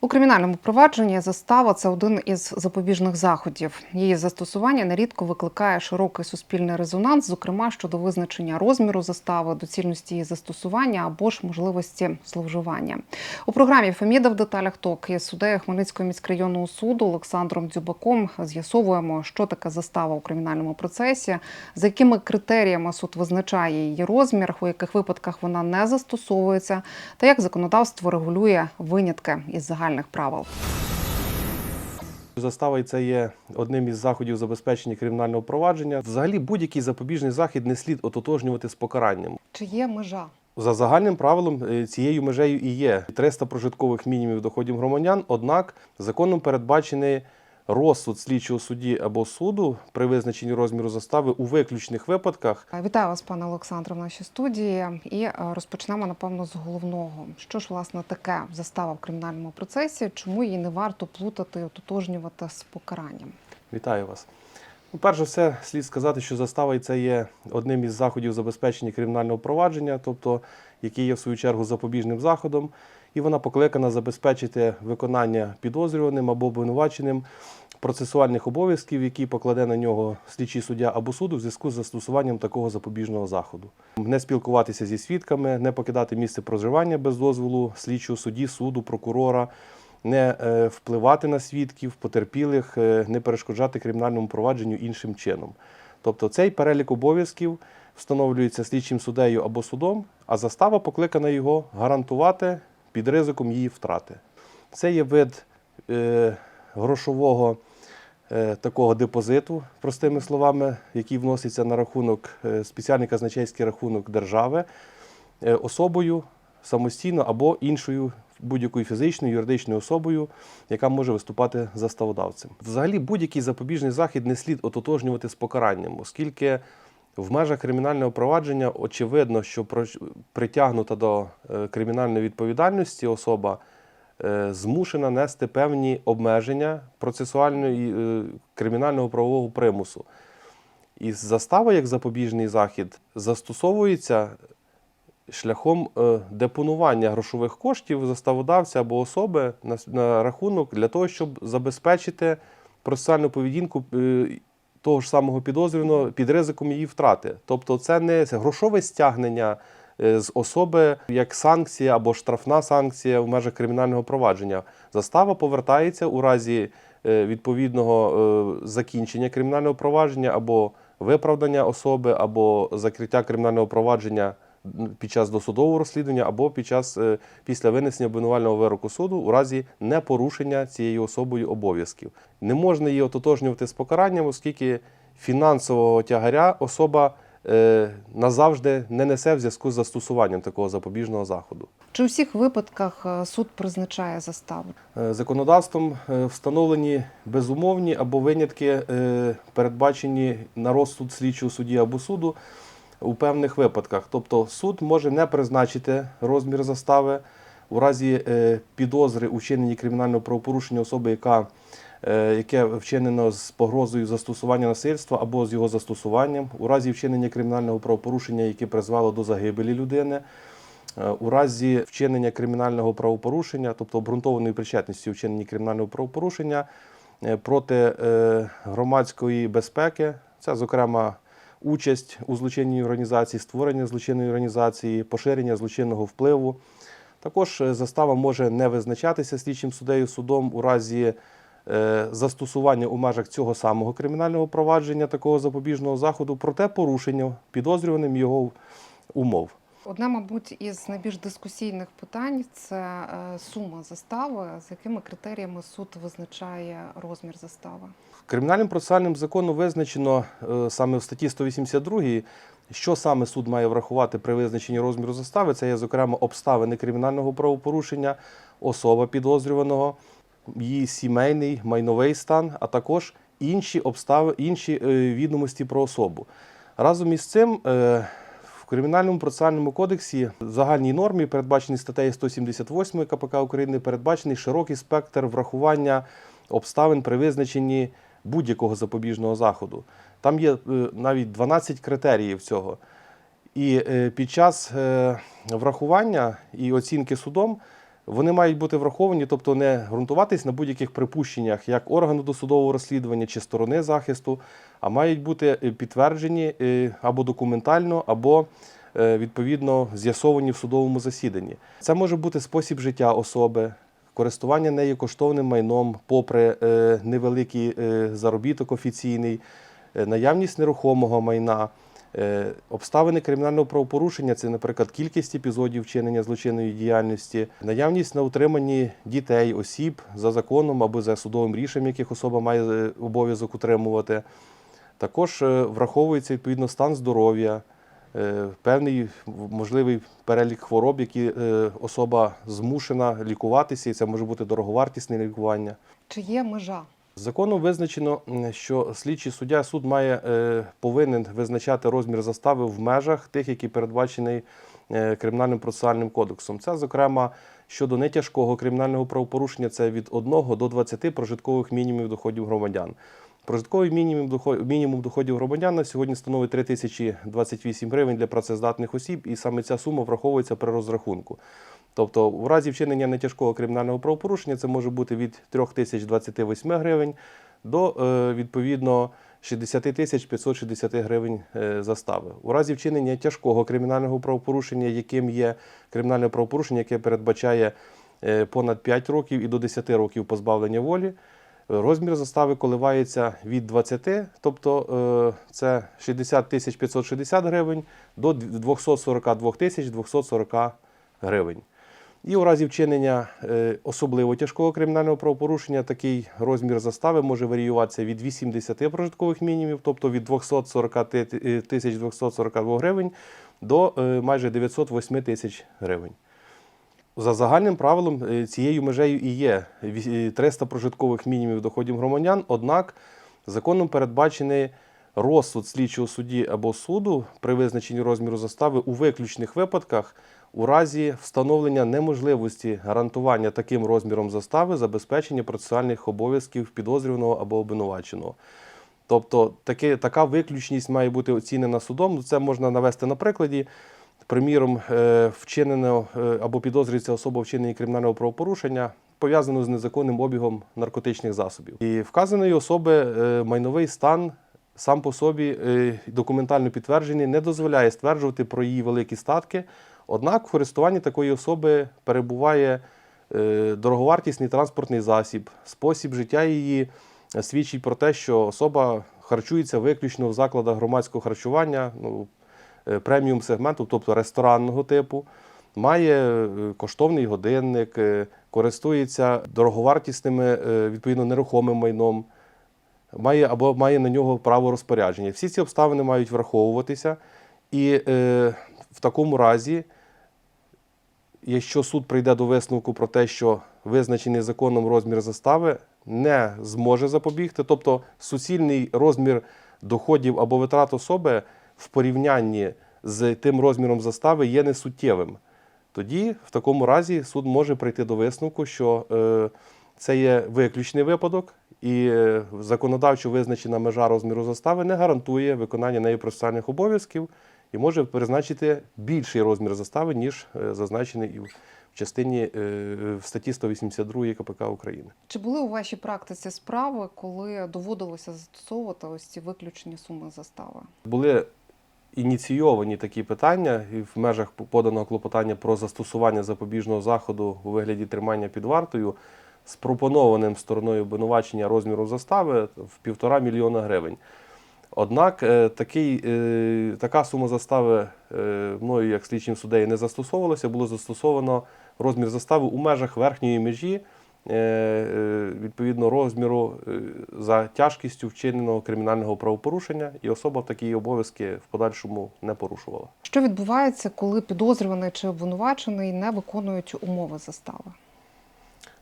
У кримінальному провадженні застава це один із запобіжних заходів. Її застосування нерідко викликає широкий суспільний резонанс, зокрема щодо визначення розміру застави, доцільності її застосування або ж можливості зловживання. У програмі Феміда в деталях ток із суддею Хмельницького міськрайонного суду Олександром Дзюбаком з'ясовуємо, що таке застава у кримінальному процесі, за якими критеріями суд визначає її розмір, у яких випадках вона не застосовується, та як законодавство регулює винятки із загальних правил. Застава і це є одним із заходів забезпечення кримінального провадження. Взагалі, будь-який запобіжний захід не слід ототожнювати з покаранням. Чи є межа? За загальним правилом е, цією межею і є 300 прожиткових мінімумів доходів громадян. Однак законом передбачений розсуд слідчого судді або суду при визначенні розміру застави у виключних випадках. Вітаю вас, пане Олександре, в нашій студії. І е, розпочнемо напевно з головного. Що ж власне таке застава в кримінальному процесі? Чому її не варто плутати, ототожнювати з покаранням? Вітаю вас. Ну, перш за все, слід сказати, що застава це є одним із заходів забезпечення кримінального провадження, тобто який є в свою чергу запобіжним заходом, і вона покликана забезпечити виконання підозрюваним або обвинуваченим процесуальних обов'язків, які покладе на нього слідчий суддя або суду в зв'язку з застосуванням такого запобіжного заходу. Не спілкуватися зі свідками, не покидати місце проживання без дозволу слідчого судді, суду, прокурора, не е, впливати на свідків, потерпілих, е, не перешкоджати кримінальному провадженню іншим чином. Тобто цей перелік обов'язків встановлюється слідчим суддею або судом, а застава покликана його гарантувати під ризиком її втрати. Це є вид е, грошового такого депозиту, простими словами, який вноситься на рахунок, спеціальний казначейський рахунок держави особою самостійно або іншою будь-якою фізичною, юридичною особою, яка може виступати заставодавцем. Взагалі, будь-який запобіжний захід не слід ототожнювати з покаранням, оскільки в межах кримінального провадження очевидно, що притягнута до е, кримінальної відповідальності особа е, змушена нести певні обмеження процесуальної е, кримінального правового примусу. І застава як запобіжний захід застосовується шляхом е, депонування грошових коштів заставодавця або особи на, рахунок для того, щоб забезпечити процесуальну поведінку е, того ж самого підозрюваного під ризиком її втрати. Тобто, це не грошове стягнення е, з особи як санкція або штрафна санкція в межах кримінального провадження. Застава повертається у разі відповідного закінчення кримінального провадження або виправдання особи, або закриття кримінального провадження під час досудового розслідування, або під час е, після винесення обвинувального вироку суду у разі непорушення цією особою обов'язків. Не можна її ототожнювати з покаранням, оскільки фінансового тягаря особа е, назавжди не несе в зв'язку з застосуванням такого запобіжного заходу. Чи у всіх випадках е, суд призначає заставу? Законодавством встановлені безумовні або винятки, передбачені на розсуд слідчого судді або суду у певних випадках. Тобто суд може не призначити розмір застави у разі е, підозри у кримінального правопорушення особи, яка, е, яке вчинено з погрозою застосування насильства або з його застосуванням, у разі вчинення кримінального правопорушення, яке призвело до загибелі людини. Е, У разі вчинення кримінального правопорушення, тобто обґрунтованої причетності у вчиненні кримінального правопорушення проти громадської безпеки, це, зокрема, участь у злочинній організації, створення злочинної організації, поширення злочинного впливу. Також е, застава може не визначатися слідчим суддею судом у разі е, застосування у межах цього самого кримінального провадження такого запобіжного заходу, проте порушення підозрюваним його умов. Одне, мабуть, із найбільш дискусійних питань це е, сума застави, з якими критеріями суд визначає розмір застави. Кримінальним процесуальним законом визначено е, саме в статті 182, що саме суд має врахувати при визначенні розміру застави. Це є, зокрема, обставини кримінального правопорушення, особа підозрюваного, її сімейний майновий стан, а також інші обставини, інші е, відомості про особу. Разом із цим. Кримінальному процесуальному кодексі загальній нормі, передбаченій статтею 178 КПК України, передбачений широкий спектр врахування обставин при визначенні будь-якого запобіжного заходу. Там є е, навіть 12 критеріїв цього. І е, під час е, врахування і оцінки судом Вони мають бути враховані, тобто не ґрунтуватись на будь-яких припущеннях як органу досудового розслідування чи сторони захисту, а мають бути е, підтверджені е, або документально, або е, відповідно з'ясовані в судовому засіданні. Це може бути спосіб життя особи, користування нею коштовним майном, попри невеликий заробіток офіційний, наявність нерухомого майна. Е, Обставини кримінального правопорушення це, наприклад, кількість епізодів вчинення злочинної діяльності, наявність на утриманні дітей, осіб за законом або за судовим рішенням, яких особа має е, обов'язок утримувати. Також е, враховується відповідно стан здоров'я, певний можливий перелік хвороб, які особа змушена лікуватися, і це може бути дороговартісне лікування. Чи є межа? Законом визначено, що слідчий суддя суд має е, повинен визначати розмір застави в межах тих, які передбачений е, кримінальним процесуальним кодексом. Це, зокрема, щодо нетяжкого кримінального правопорушення, це від 1 до 20 прожиткових мінімумів доходів громадян. Прожитковий мінімум доходів, мінімум доходів громадян на сьогодні становить 3028 гривень для працездатних осіб, і саме ця сума враховується при розрахунку. Тобто, в разі вчинення нетяжкого кримінального правопорушення це може бути від 3028 гривень до е, відповідно 60 тисяч 560 гривень е, застави. У разі вчинення тяжкого кримінального правопорушення, яким є кримінальне правопорушення, яке передбачає е, понад 5 років і до 10 років позбавлення волі. Розмір застави коливається від 20, тобто е, це 60 тисяч 560 гривень до 242 тисяч 240 гривень. І у разі вчинення е, особливо тяжкого кримінального правопорушення такий розмір застави може варіюватися від 80 прожиткових мінімумів, тобто від 240 е, тисяч 242 гривень до майже 908 тисяч гривень. За загальним правилом е, цією межею і є е, 300 прожиткових мінімумів доходів громадян, однак законом передбачений розсуд слідчого судді або суду при визначенні розміру застави у виключних випадках у разі встановлення неможливості гарантування таким розміром застави забезпечення процесуальних обов'язків підозрюваного або обвинуваченого. Тобто таке, така виключність має бути оцінена судом. Ну, Це можна навести на прикладі. Приміром, е, вчинено е, або підозрюється особа вчинення кримінального правопорушення, пов'язано з незаконним обігом наркотичних засобів. І вказаної особи е, майновий стан сам по собі документально підтверджений не дозволяє стверджувати про її великі статки. Однак в користуванні такої особи перебуває дороговартісний транспортний засіб, спосіб життя її свідчить про те, що особа харчується виключно в закладах громадського харчування, ну, преміум сегменту, тобто ресторанного типу, має е, коштовний годинник, е, користується дороговартісними, е, відповідно, нерухомим майном, має або має на нього право розпорядження. Всі ці обставини мають враховуватися, і е, в такому разі, якщо суд прийде до висновку про те, що визначений законом розмір застави не зможе запобігти, тобто суцільний розмір доходів або витрат особи в порівнянні з тим розміром застави є несуттєвим. Тоді, в такому разі, суд може прийти до висновку, що е, це є виключний випадок, і е, законодавчо визначена межа розміру застави не гарантує виконання нею процесуальних обов'язків і може призначити більший розмір застави, ніж е, зазначений і в частині в статті 182 КПК України. Чи були у вашій практиці справи, коли доводилося застосовувати ось ці виключені суми застави? Були ініційовані такі питання і в межах поданого клопотання про застосування запобіжного заходу у вигляді тримання під вартою з пропонованим стороною обвинувачення розміру застави в півтора мільйона гривень. Однак е, такий, е, така сума застави е, мною як слідчим суддею не застосовувалася, було застосовано розмір застави у межах верхньої межі відповідно розміру е, за тяжкістю вчиненого кримінального правопорушення, і особа такі обов'язки в подальшому не порушувала. Що відбувається, коли підозрюваний чи обвинувачений не виконують умови застави?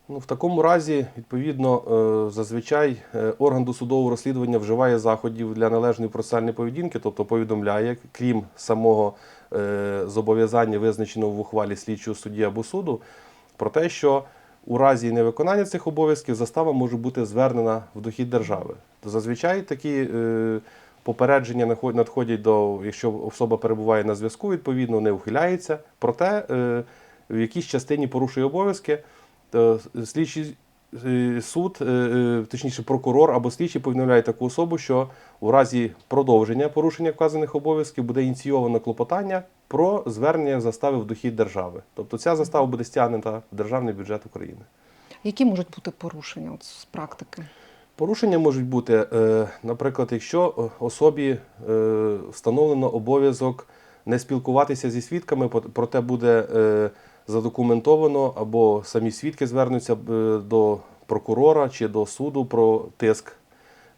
Ну, в такому разі, відповідно, е, зазвичай е, орган досудового розслідування вживає заходів для належної процесуальної поведінки, тобто повідомляє, крім самого е, зобов'язання, визначеного в ухвалі слідчого судді або суду, про те, що у разі невиконання цих обов'язків застава може бути звернена в дохід держави. То зазвичай такі е, попередження надходять до, якщо особа перебуває на зв'язку, відповідно не ухиляється. Проте е, в якійсь частині порушує обов'язки, слідчий суд, е, е, точніше прокурор або слідчий повідомляє таку особу, що у разі продовження порушення вказаних обов'язків буде ініційовано клопотання про звернення застави в дохід держави. Тобто ця застава буде стягнена в державний бюджет України. Які можуть бути порушення от, з практики? Порушення можуть бути, е, наприклад, якщо е, особі е, встановлено обов'язок не спілкуватися зі свідками, проте буде е, задокументовано, або самі свідки звернуться е, до прокурора чи до суду про тиск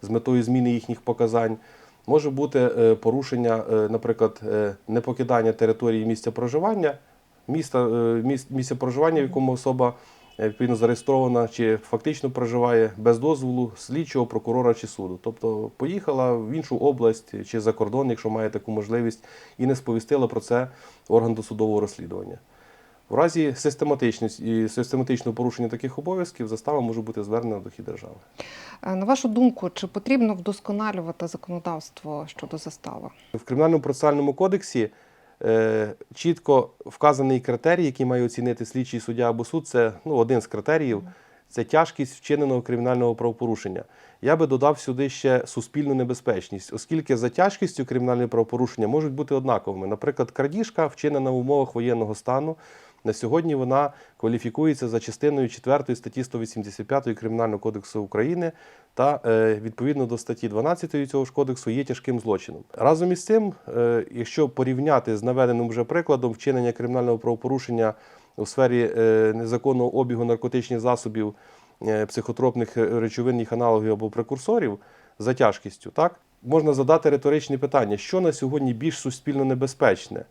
з метою зміни їхніх показань. Може бути е, порушення, е, наприклад, непокидання території місця проживання, міста, місця проживання, в якому особа відповідно зареєстрована чи фактично проживає без дозволу слідчого, прокурора чи суду. Тобто поїхала в іншу область чи за кордон, якщо має таку можливість, і не сповістила про це орган досудового розслідування. В разі систематичності систематичного порушення таких обов'язків застава може бути звернена до хід держави. Е, На вашу думку, чи потрібно вдосконалювати законодавство щодо застави? В кримінальному процесуальному кодексі е, чітко вказаний критерій, який має оцінити слідчий суддя або суд. Це ну, один з критеріїв. Це тяжкість вчиненого кримінального правопорушення. Я би додав сюди ще суспільну небезпечність, оскільки за тяжкістю кримінального правопорушення можуть бути однаковими. Наприклад, крадіжка вчинена в умовах воєнного стану. На сьогодні вона кваліфікується за частиною 4 статті 185 Кримінального кодексу України та е, відповідно до статті 12 цього ж кодексу є тяжким злочином. Разом із цим, е, якщо порівняти з наведеним вже прикладом вчинення кримінального правопорушення у сфері е, незаконного обігу наркотичних засобів, психотропних речовин, їх аналогів або прекурсорів за тяжкістю, так можна задати риторичне питання: що на сьогодні більш суспільно небезпечне?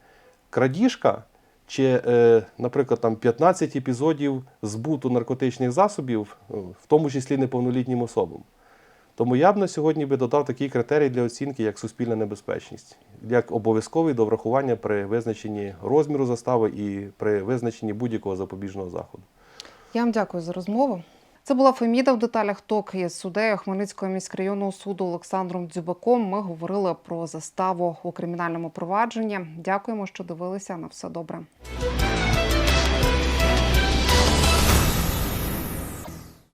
Крадіжка чи, е, наприклад, там 15 епізодів збуту наркотичних засобів, е, в тому числі неповнолітнім особам. Тому я б на сьогодні би додав такий критерій для оцінки, як суспільна небезпечність, як обов'язковий до врахування при визначенні розміру застави і при визначенні будь-якого запобіжного заходу. Я вам дякую за розмову. Це була Феміда в деталях ТОК із суддею Хмельницького міськрайонного суду Олександром Дзюбаком. Ми говорили про заставу у кримінальному провадженні. Дякуємо, що дивилися. На все добре.